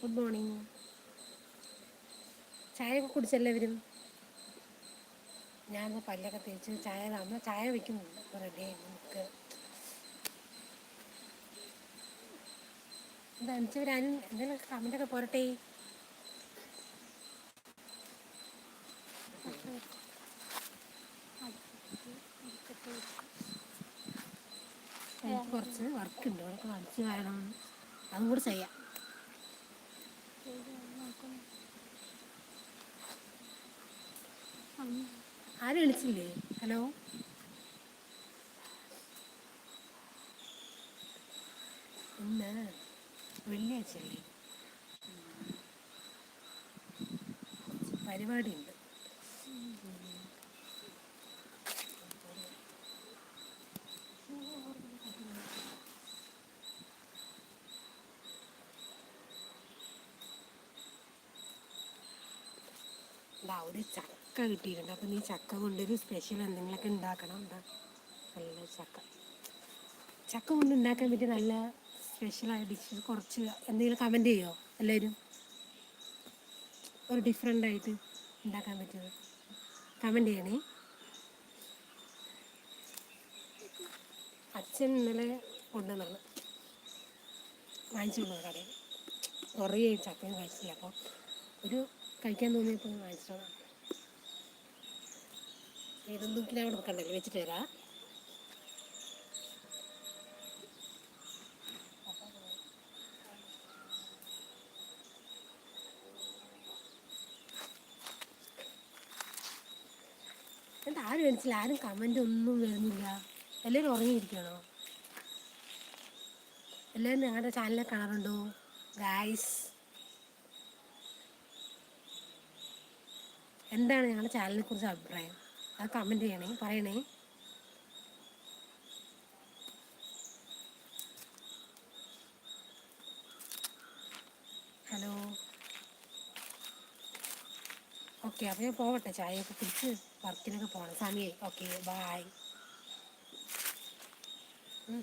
Good morning ചായയൊക്കെ കുടിച്ചെല്ലാവരും? ഞാൻ പല്ലൊക്കെ തേച്ച് ചായ അമ്മ ചായ വയ്ക്കുന്നുണ്ട് റെഡി നമുക്ക്. എന്താ അനുസരിച്ചാനും എന്തെങ്കിലും കമന്റൊക്കെ പോരട്ടെ? എനിക്ക് കുറച്ച് വർക്കുണ്ട് അതൊക്കെ അടിച്ച് വേണം അതും കൂടെ ചെയ്യാം. ആരും വിളിച്ചില്ലേ? ഹലോ? ഇന്ന് വെള്ളിയാഴ്ചയല്ലേ? പരിപാടിയുണ്ട്. ഇതാ ഒരു ചക്ക കിട്ടിയിട്ടുണ്ട്. അപ്പം നീ ചക്ക കൊണ്ടൊരു സ്പെഷ്യൽ എന്തെങ്കിലുമൊക്കെ ഉണ്ടാക്കണം. എന്താ നല്ല ചക്ക. ചക്ക കൊണ്ട് ഉണ്ടാക്കാൻ പറ്റിയ നല്ല സ്പെഷ്യലായ ഡിഷ് കുറച്ച് എന്തെങ്കിലും കമന്റ് ചെയ്യുമോ എല്ലാവരും ഒരു ഡിഫറെന്റ് ആയിട്ട് ഉണ്ടാക്കാൻ പറ്റുന്നത് കമന്റ് ചെയ്യണേ. അച്ഛൻ ഇന്നലെ കൊണ്ടുവന്നാണ് വാങ്ങിച്ചു കൊണ്ടുവന്ന കടയിൽ കുറേ ചക്കയും കഴിച്ചില്ല അപ്പോൾ ഒരു കഴിക്കാൻ തോന്നിയപ്പോൾ വാങ്ങിച്ചതാണ് ഇതൊന്നും ഞാൻ അവിടെ വെച്ചിട്ട് തരാം എന്താ ആരും മനസ്സില്ല ആരും കമന്റ് ഒന്നും വരുന്നില്ല. എല്ലാവരും ഉറങ്ങിയിരിക്കണോ എല്ലാവരും ഞങ്ങളുടെ ചാനലിൽ കാണാറുണ്ടോ? ഗായ്സ് എന്താണ് ഞങ്ങളുടെ ചാനലിനെ കുറിച്ച് അഭിപ്രായം? അത് കമന്റ് ചെയ്യണേ പറയണേ. ഹലോ ഓക്കെ അപ്പോൾ ഞാൻ പോവട്ടെ. ചായയൊക്കെ കുടിച്ച് വർക്കിനൊക്കെ പോകണം സമയമായി ഓക്കെ ബായ് ഉം.